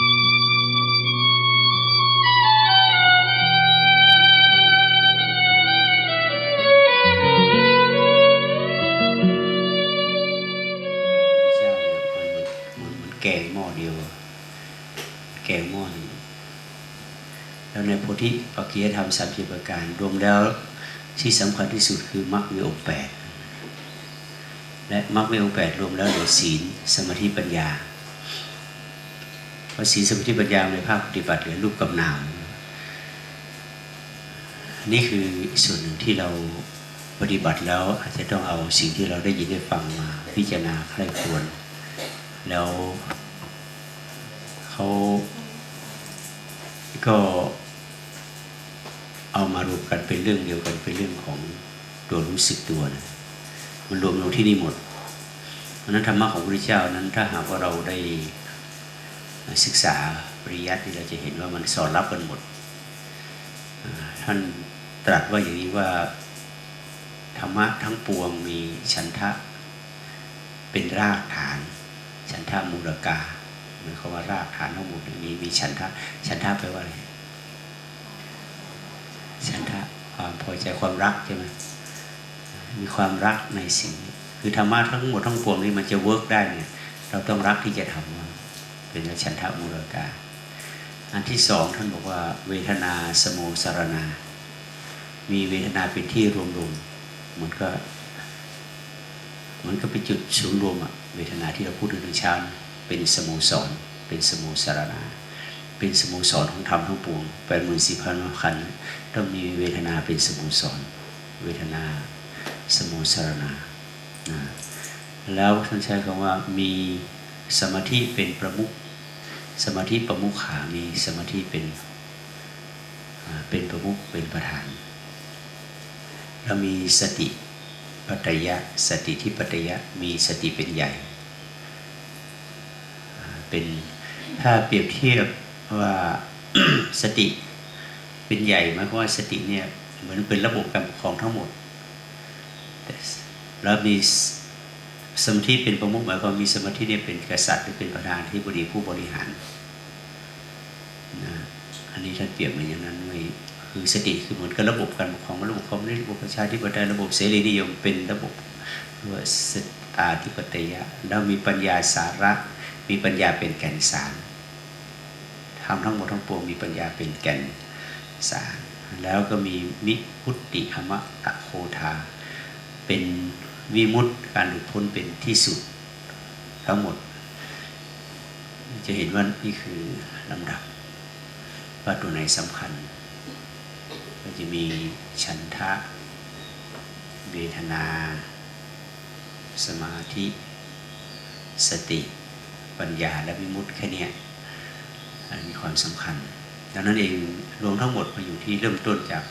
แกงหม้อเดียว แกงหม้อหนึ่งแล้วในโพธิปักกียธรรมสามสิบประการ รวมแล้วที่สำคัญที่สุดคือมรรคมีองค์แปดและมรรคมีองค์แปดรวมแล้วเหลือศีล สมาธิปัญญา เพราศีลสมาธิปัญญาในภาคปฏิบัติหลือรูปกับนามนี่คือส่วนหนึ่งที่เราปฏิบัติแล้วอาจจะต้องเอาสิ่งที่เราได้ยินได้ฟังมา พิจารณาใคร่ควญแล้วเขาก็เอามารวมกันเป็นเรื่องเดียวกันเป็นเรื่องของตัวรู้สึกตัวนะมันรวมลงที่นี่หมดเพราะนั้นธรรมะของพระพุทธเจ้านั้นถ้าหากว่าเราได้ ศึกษาปริยัติเราจะเห็นว่ามันสอดรับกันหมด ท่านตรัสว่าอย่างนี้ว่าธรรมะทั้งปวงมีฉันทะเป็นรากฐาน ฉันทะมูลกาหมายความว่ารากฐานทั้งหมดมีมีฉันทะฉันทะแปลว่าอะไรฉันทะความพอใจความรักใช่ไหมมีความรักในสิ่ง คือธรรมะทั้งหมดทั้งปวงนี้มันจะเวิร์กได้เนี่ยเราต้องรักที่จะทำ เป็นฉันทะมูลกา อันที่สองท่านบอกว่าเวทนาสโมสารนา มีเวทนาเป็นที่รวมรวมเหมือนก็เหมือนก็เป็นจุดศูนย์รวมอะเวทนาที่เราพูดถึงเช้าเป็นสโมสรเป็นสโมสารนา เป็นสโมสรของธรรมทั้งปวงแปดหมื่นสี่พันขันต้องมีเวทนาเป็นสโมสรเวทนาสโมสารนานะแล้วท่านใช้คำว่ามี สมาธิเป็นประมุขสมาธิประมุขขามีสมาธิเป็นเป็นประมุขเป็นประธานแล้วมีสติปัตยะสติที่ปัตยะมีสติเป็นใหญ่เป็นถ้าเปรียบเทียบว่าสติเป็นใหญ่มายความว่าสติเนี่ยเหมือนเป็นระบบการปกครองทั้งหมดแล้วมี สมาธิเป็นประมุขหมายความว่ามีสมาธิเนี่ยเป็นกษัตริย์หรือเป็นประธานที่บดีผู้บริหารนะอันนี้ท่านเปรียบเหมือนอย่างนั้นไว้คือสติคือเหมือนกับระบบการปกครองระบบคอมมิวนิสต์ระบบประชาธิปไตยระบบเสรีนิยมเป็นระบบเรียกว่าสตาธิปไตยะแล้วมีปัญญาสาระ มีปัญญาเป็นแก่นสารทำทั้งหมดทั้งปวงมีปัญญาเป็นแก่นสาร แล้วก็มีมิพุตติอมตะโคทาเป็น วิมุตติการหลุดพ้นเป็นที่สุดทั้งหมด จะเห็นว่านี่คือลำดับ ว่าตัวไหนสำคัญ ก็จะมีฉันทะ เวทนา สมาธิ สติ ปัญญาและวิมุตติแค่นี้มีความสำคัญ ดังนั้นเองรวมทั้งหมดมาอยู่ที่เริ่มต้นจาก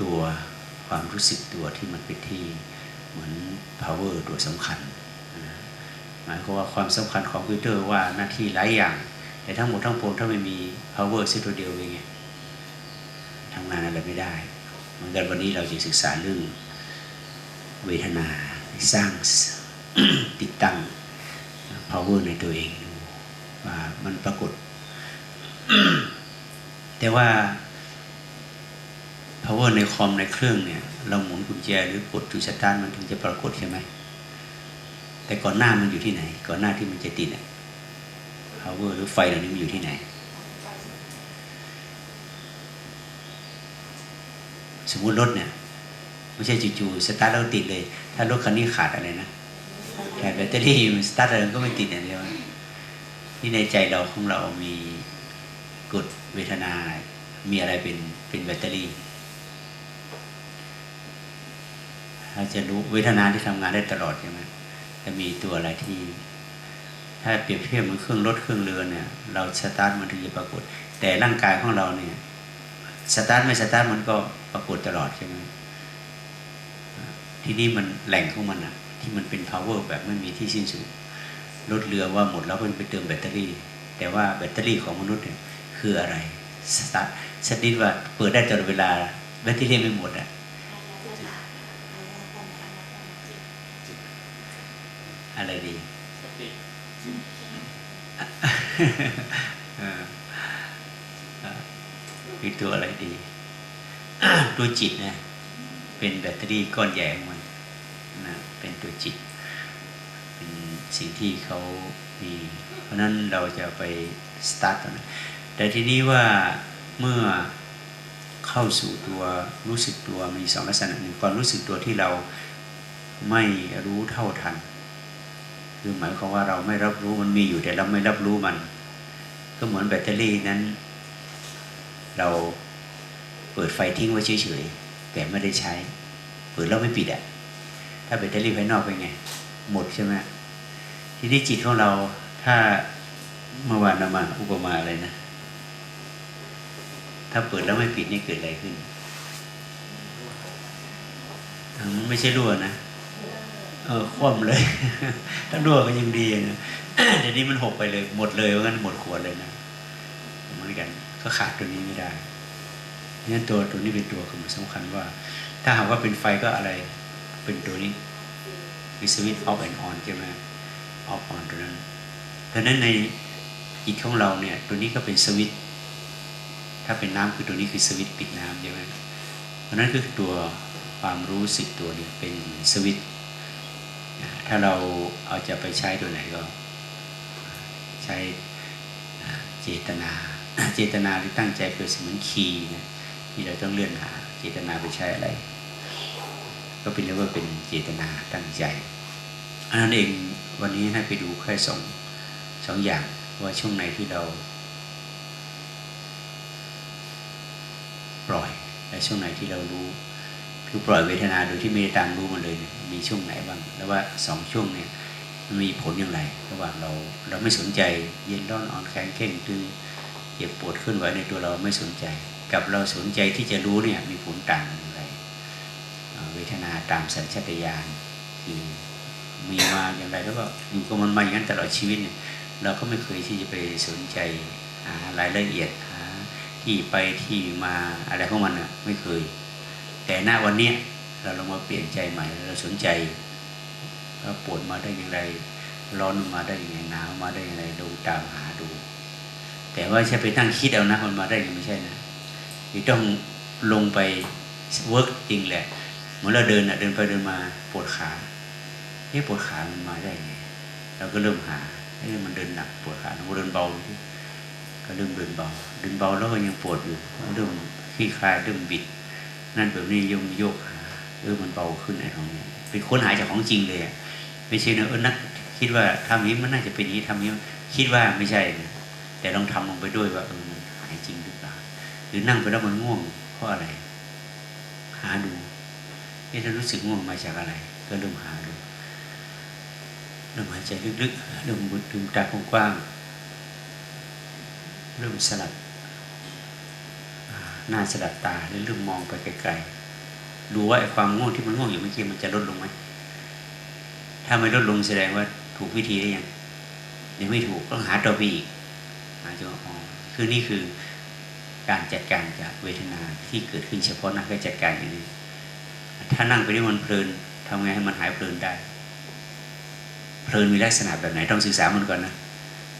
ตัว ความรู้สึกตัวที่มันเป็นที่เหมือน power ตัวสำคัญหมายความว่าความสำคัญของคอมพิวเตอร์ว่าหน้าที่หลายอย่าง แต่ทั้งหมดทั้งปวงถ้าไม่มี power สักตัวเดียวเองไงทำงานอะไรไม่ได้ เหมือนกันวันนี้เราจะศึกษาเรื่องเวทนาสร้างติดตั้ง power ในตัวเองดูว่ามันปรากฏ แต่ว่า power ในคอมในเครื่องเนี่ย เราหมุนกุญแจหรือกดจุดสตาร์ทมันถึงจะปรากฏใช่ไหม แต่ก่อนหน้ามันอยู่ที่ไหน ก่อนหน้าที่มันจะติดอะ power หรือไฟเหล่านี้มันอยู่ที่ไหน สมมุติรถเนี่ยไม่ใช่จู่ๆสตาร์ทแล้วติดเลย ถ้ารถคันนี้ขาดอะไรนะขาดแบตเตอรี่มันสตาร์ทอะไรมันก็ไม่ติดอย่างเดียวที่ในใจเราของเรามีกฎเวทนา มีอะไรเป็นเป็นแบตเตอรี่ เราจะรู้เวทนาที่ทำงานได้ตลอดใช่ไหมจะมีตัวอะไรที่ ถ้าเปรียบเทียบเหมือนเครื่องรถเครื่องเรือเนี่ย เราสตาร์ทมันถึงจะปรากฏ แต่ร่างกายของเราเนี่ยสตาร์ทไม่สตาร์ทมันก็ปรากฏตลอดใช่ไหมที่นี่มันแหล่งของมันอะที่มันเป็น power แบบไม่มีที่สิ้นสุดรถเรือว่าหมดแล้วมันไปเติมแบตเตอรี่ แต่ว่าแบตเตอรี่ของมนุษย์เนี่ยคืออะไรสตาร์ทสติว่าเปิดได้ตลอดเวลาแบตเตอรี่ไม่หมดอะ อะไรดีสติเออเออคือตัวอะไรดี ตัวจิตนะเป็นแบตเตอรี่ก้อนใหญ่ของมันนะเป็นตัวจิต เป็นสิ่งที่เขามี เพราะฉะนั้นเราจะไปสตาร์ทตรงนั้นแต่ทีนี้ว่าเมื่อเข้าสู่ตัวรู้สึกตัวมีสองลักษณะหนึ่งความรู้สึกตัวที่เราไม่รู้เท่าทัน คือหมายความว่าเราไม่รับรู้มันมีอยู่แต่เราไม่รับรู้มัน ก็เหมือนแบตเตอรี่นั้น เราเปิดไฟทิ้งไว้เฉยๆแต่ไม่ได้ใช้ เปิดแล้วไม่ปิดอะถ้าแบตเตอรี่ภายนอกเป็นไง หมดใช่ไหมทีนี้จิตของเราถ้าเมื่อวานเรามาอุปมาอะไรนะ ถ้าเปิดแล้วไม่ปิดนี่เกิดอะไรขึ้นมันไม่ใช่รั่วนะ เออคว่ำเลยถ้ารั่วก็ยังดีนะเดี๋ยวนี้มันหกไปเลย หมดเลยว่างั้นหมดขวดเลยนะเหมือนกันก็ขาดตัวนี้ไม่ได้งั้นตัวตัวนี้เป็นตัวสำคัญว่า ถ้าหากว่าเป็นไฟก็อะไร เป็นตัวนี้คือสวิตช์ออฟแอนออนใช่ไหมออฟออนตัวนั้นเพราะนั้นในจิตของเราเนี่ยตัวนี้ก็เป็นสวิตช์ถ้าเป็นน้ำคือตัวนี้คือสวิตช์ปิดน้ำใช่ไหมเพราะนั้นคือตัวความรู้สึกตัวนี้เป็นสวิตช์ ถ้าเราเอาจะไปใช้ตัวไหนก็ ใช้เจตนา เจตนาหรือตั้งใจเปิดเสมือนคีย์นะที่เราต้องเลื่อนหา เจตนาไปใช้อะไร ก็เป็นเรียกว่าเป็นเจตนาตั้งใจอันนั้นเองวันนี้ให้ไปดูแค่สองสองอย่างว่าช่วงไหนที่เรา ปล่อยและช่วงไหนที่เรารู้ คือปล่อยเวทนาโดยที่ไม่ได้ตามรู้มันเลยเนี่ย มีช่วงไหนบ้าง แล้วว่าสองช่วงเนี่ยมันมีผลอย่างไร ระหว่างเราเราไม่สนใจเย็นร้อนอ่อนแข็งเข่งตึงเจ็บปวดขึ้นไหวในตัวเราไม่สนใจ กับเราสนใจที่จะรู้เนี่ยมีผลต่างกันอย่างไร เวทนาตามสัญชาตญาณคือมีมาอย่างไรแล้วก็อยู่กับมันมาอย่างนั้นตลอดชีวิตเนี่ยเราก็ไม่เคยที่จะไปสนใจหารายละเอียดหาที่ไปที่มาอะไรของมันอะไม่เคย แต่ณวันเนี้ย เราลองมาเปลี่ยนใจใหม่เราสนใจว่าปวดมาได้อย่างไร ร้อนมาได้อย่างไรหนาวมาได้อย่างไรดูตามหาดู แต่ว่าใช่ไปตั้งคิดเอานะมันมาได้ยังไม่ใช่นะคือต้องลงไปเวิร์กจริงแหละเหมือนเราเดินอะเดินไปเดินมาปวดขาเฮ้ปวดขามันมาได้ไงเราก็เริ่มหาเฮ้มันเดินหนักปวดขาเราเดินเบาก็เริ่มเดินเบาเดินเบาแล้วก็ยังปวดอยู่เริ่มคลี่คลายเริ่มบิด นั่นแบบนี้ยงโยกหา เออมันเบาขึ้นไอ้ตรงนี้เป็นค้นหาจากของจริงเลยอะไม่ใช่นะเออนักคิดว่าทำนี้มันน่าจะเป็นนี้ทำนี้คิดว่าไม่ใช่นะแต่ลองทำลงไปด้วยว่าเออมันหายจริงหรือเปล่าหรือนั่งไปแล้วมันง่วงเพราะอะไร หาดูเอ๊ะถ้ารู้สึกง่วงมาจากอะไร ก็เริ่มหาดูเริ่มหายใจลึกๆเริ่มบุดลืมตากว้างๆเริ่มสลับหน้าสลับตาหรือลืมมองไปไกลๆ ดูว่าไอ้ความง่วงที่มันง่วงอยู่เมื่อกี้มันจะลดลงไหมถ้าไม่ลดลงแสดงว่าถูกวิธีหรือยังยังไม่ถูกต้องหาตัวไปอีกหาตัวอ๋อคือนี่คือการจัดการกับเวทนาที่เกิดขึ้นเฉพาะหน้าก็จัดการอย่างนี้ถ้านั่งไปด้วยมันเพลินทำไงให้มันหายเพลินได้ เพลินมีลักษณะแบบไหนต้องศึกษามันก่อนนะ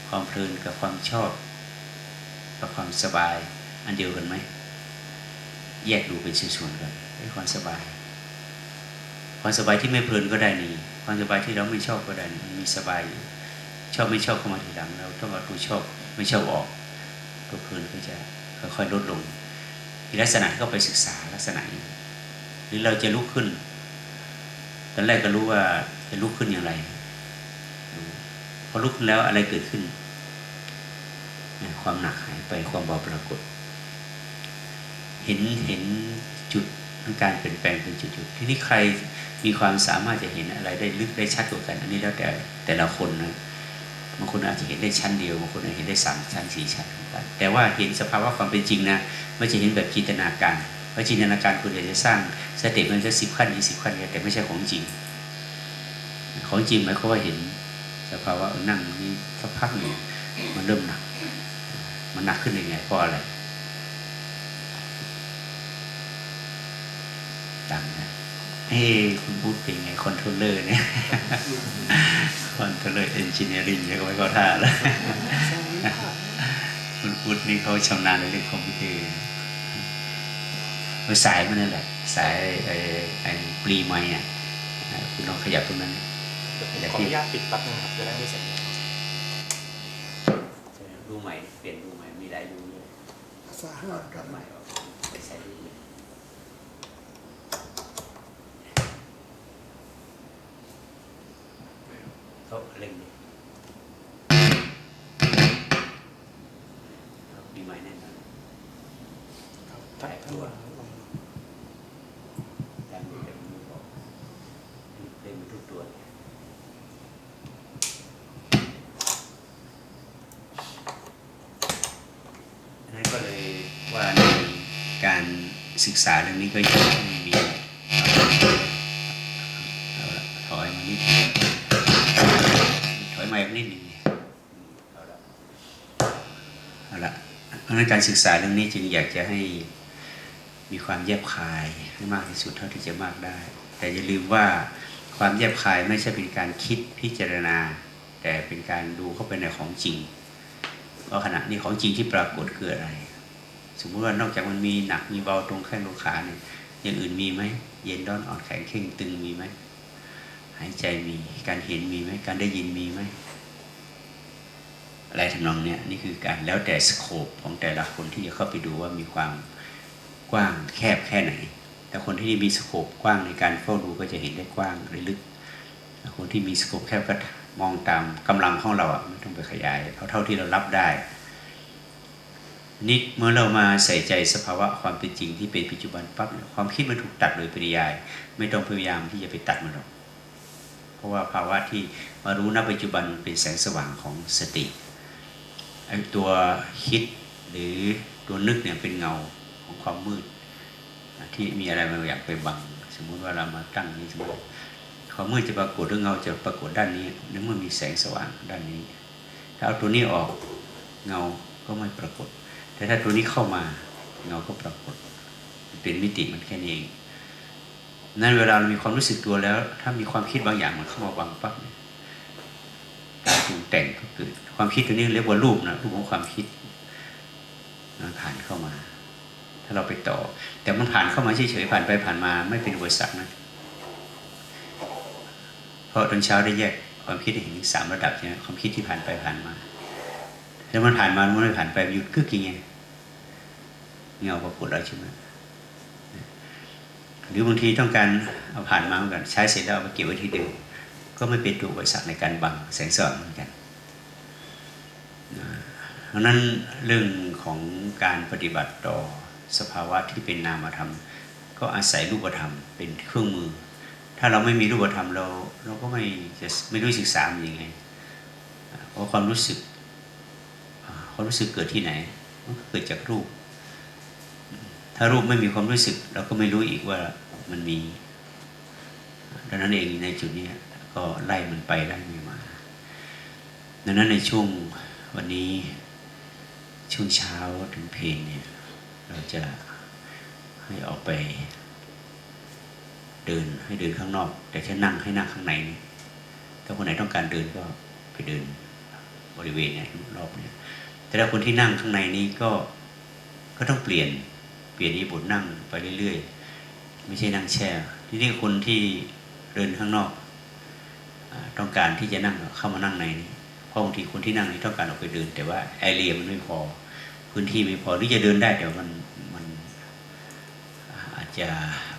ความเพลินกับความชอบ กับความสบาย อันเดียวกันไหมแยกดูเป็นส่วนๆกัน ความสบาย ความสบายที่ไม่เพลินก็ได้นี่ความสบายที่เราไม่ชอบก็ได้มันมีสบาย ชอบไม่ชอบเข้ามาทีหลังเราต้องเอาตัวชอบไม่ชอบออกตัวเพลินก็จะค่อยๆลดลงอีลักษณะก็ไปศึกษาลักษณะนี้หรือเราจะลุกขึ้นตอนแรกก็รู้ว่าจะลุกขึ้นอย่างไรพอลุกขึ้นแล้วอะไรเกิดขึ้น ความหนักหายไปความเบาปรากฏ เห็นเห็นจุด ของการเปลี่ยนแปลงเป็นจุดๆที่นี่ใครมีความสามารถจะเห็นอะไรได้ลึกได้ชัดกว่ากัน อันนี้แล้วแต่แต่ละคนนะบางคนอาจจะเห็นได้ชั้นเดียวบางคนอาจจะเห็นได้สามชั้นสี่ชั้นกันแต่ว่าเห็นสภาวะความเป็นจริงนะไม่ใช่เห็นแบบจินตนาการเพราะจินตนาการคุณอาจจะสร้างสเต็ปมันจะสิบขั้นยี่สิบขั้นแต่ไม่ใช่ของจริง ของจริงหมายความว่าเห็นสภาวะนั่งนี่สักพักหนึ่งมันเริ่มหนัก มันหนักขึ้นยังไงเพราะอะไร ดังนะเฮ้คุณพูดเป็นไงคอนโทรลเลอร์เนี่ยคคนก็เลยเอนจิเนียริงเนี่ยก็ไม่เข้าท่าแล้วคุณพุทธนี่เขาชำนาญในเรื่องคอมพิวเตอร์เอาสายมันนั่นแหละสายไอ้ไอ้ปลีไม้อะอ่าคุณลองขยับตรงนั้นขออนุญาตปิดแป๊บนึงครับจะได้ไม่เสียงดูใหม่เปลี่ยนดูใหม่มีหลายดูเลยสาหัสกลับใหม่ออกไปใส่ดู เลยเขาเล่งดิมีไม้แน่นอนถ้าถ้าการดูแต่มันไม่พอเล่นมันทุกตัวนี่นนั้นก็เลยว่าในการศึกษาเรื่องนี้ก็ยัง นิดหนึ่งเอาละเอาละเพราะฉะนั้นการศึกษาเรื่องนี้จึงอยากจะให้มีความแยบคายให้มากที่สุดเท่าที่จะมากได้ แต่อย่าลืมว่าความแยบคายไม่ใช่เป็นการคิดพิจารณา แต่เป็นการดูเข้าไปในของจริงว่าขณะนี้ของจริงที่ปรากฏคืออะไร สมมติว่านอกจากมันมีหนักมีเบาตรงแข้งตรงขาเนี่ยอย่างอื่นมีไหมเย็นร้อนอ่อนแข็งเข่งตึงมีไหมหายใจมี การเห็นมีไหมการได้ยินมีไหม อะไรทำนองเนี้ยนี่คือการแล้วแต่สโคปของแต่ละคนที่จะเข้าไปดูว่ามีความกว้างแคบแค่ไหน แต่คนที่มีสโคปกว้างในการเฝ้าดูก็จะเห็นได้กว้างหรือลึกคนที่มีสโคปแคบก็มองตามกำลังของเราอะไม่ต้องไปขยายเอาเท่าที่เรารับได้นิดเมื่อเรามาใส่ใจสภาวะความเป็นจริงที่เป็นปัจจุบันปั๊บความคิดมันถูกตัดโดยปริยาย ไม่ต้องพยายามที่จะไปตัดมันหรอกเพราะว่าภาวะที่มารู้ณปัจจุบันเป็นแสงสว่างของสติ ไอ้ตัวคิดหรือตัวนึกเนี่ยเป็นเงาของความมืดที่มีอะไรบางอย่างไปบัง สมมุติว่าเรามาตั้งนี้สมมติความมืดจะปรากฏหรือเงาจะปรากฏด้านนี้นึกว่ามีแสงสว่างด้านนี้ ถ้าเอาตัวนี้ออกเงาก็ไม่ปรากฏ แต่ถ้าตัวนี้เข้ามาเงาก็ปรากฏ เป็นมิติมันแค่นี้เองนั้นเวลาเรามีความรู้สึกตัวแล้ว ถ้ามีความคิดบางอย่างมันเข้ามาบังปั๊บการปรุงแต่งก็เกิด ความคิดตัวนี้เรียกว่ารูปนะรูปของความคิดมันผ่านเข้ามา ถ้าเราไปต่อ แต่มันผ่านเข้ามาเฉยๆผ่านไปผ่านมา ไม่เป็นอุปสรรคนะเพราะตอนเช้าได้แยกความคิดให้เห็นสามระดับใช่ไหมความคิดที่ผ่านไปผ่านมาแล้วมันผ่านมามันไม่ผ่านไปหยุดกึกยังไงเงาปรากฏแล้วใช่ไหมหรือบางทีต้องการเอาผ่านมาเหมือนกันใช้เสร็จแล้วเอามาเก็บไว้ที่เดิมก็ไม่เป็นตัวอุปสรรคในการบังแสงสว่างเหมือนกัน ราะนั้นเรื่องของการปฏิบัติต่อสภาวะที่เป็นนามธรรม ก็อาศัยรูปธรรมเป็นเครื่องมือ ถ้าเราไม่มีรูปธรรมเราเราก็ไม่จะไม่รู้ศึกษามันยังไงเพราะความรู้สึกความรู้สึกเกิดที่ไหนมันก็เกิดจากรูป ถ้ารูปไม่มีความรู้สึก เราก็ไม่รู้อีกว่ามันมีดังนั้นเองในจุดนี้ก็ไล่มันไปไล่มันมาดังนั้นในช่วงวันนี้ ช่วงเช้าถึงเพลนเนี่ย เราจะให้ออกไป เดินให้เดินข้างนอก แต่ถ้านั่งให้นั่งข้างในนี่ถ้าคนไหนต้องการเดินก็ไปเดินบริเวณเนี่ยรอบเนี่ยแต่ถ้าคนที่นั่งข้างในนี้ก็ก็ต้องเปลี่ยนเปลี่ยนอีบทนั่งไปเรื่อยๆ ไม่ใช่นั่งแช่ที่นี่คนที่เดินข้างนอก ต้องการที่จะนั่งเข้ามานั่งในนี้ ราะบางทีคนที่นั่งนี้ต้องการออกไปเดิน แต่ว่าแอเรียมันไม่พอ พื้นที่ไม่พอที่จะเดินได้แต่มันมันอาจจะ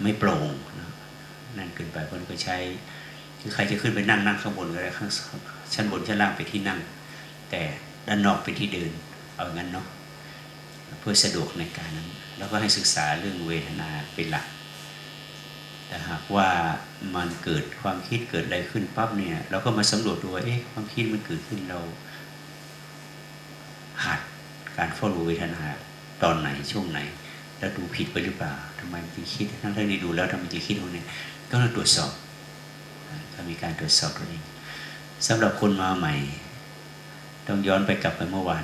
ไม่โปร่งนะนั่นเกินไปคนก็ใช้คือใครจะขึ้นไปนั่งนั่งข้างบนก็ได้ข้างชั้นบนชั้นล่างไปที่นั่ง แต่ด้านนอกไปที่เดินเอางั้นเนาะเพื่อสะดวกในการนั้น แล้วก็ให้ศึกษาเรื่องเวทนาเป็นหลัก แต่หากว่ามันเกิดความคิดเกิดอะไรขึ้นปั๊บเนี่ย เราก็มาสำรวจดูว่าเอ๊ะความคิดมันเกิดขึ้นเรา หัดการเฝ้ารู้เวทนาตอนไหนช่วงไหนแล้วดูผิดไปหรือเปล่าทำไมมันจึงคิดทั้งที่ดูแล้วทำไมจึงคิดตรงนี้ก็ต้องตรวจสอบถ้ามีการตรวจสอบตัวเองสำหรับคนมาใหม่ ต้องย้อนไปกลับไปเมื่อวาน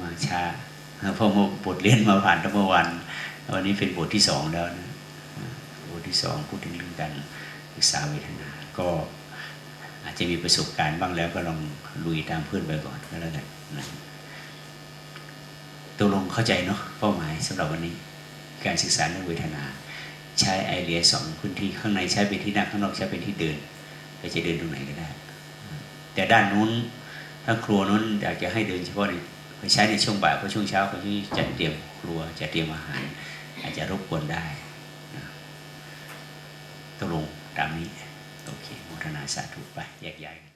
มาช้าเพราะบทเรียนมาผ่านตั้งเมื่อวานวันนี้เป็นบทที่สองแล้วนะ ที่สองพูดถึงเรื่องการศึกษาเวทนา ก็อาจจะมีประสบการณ์บ้างแล้วก็ลองลุยตามเพื่อนไปก่อนก็แล้วกันนะตกลงเข้าใจเนาะเป้าหมายสำหรับวันนี้การศึกษาเรื่องเวทนา ใช้ไอเดียสองพื้นที่ข้างในใช้เป็นที่นั่งข้างนอกใช้เป็นที่เดินเราจะเดินตรงไหนก็ได้ แต่ด้านนู้นถ้าครัวนู้นอยากจะให้เดินเฉพาะในใช้ในช่วงบ่ายเพราะช่วงเช้าเขาจะจัดเตรียมครัวจะเตรียมอาหาร อาจจะรบกวนได้ ตกลงตามนี้ โอเคโมทนาสาธุไปแยกย้าย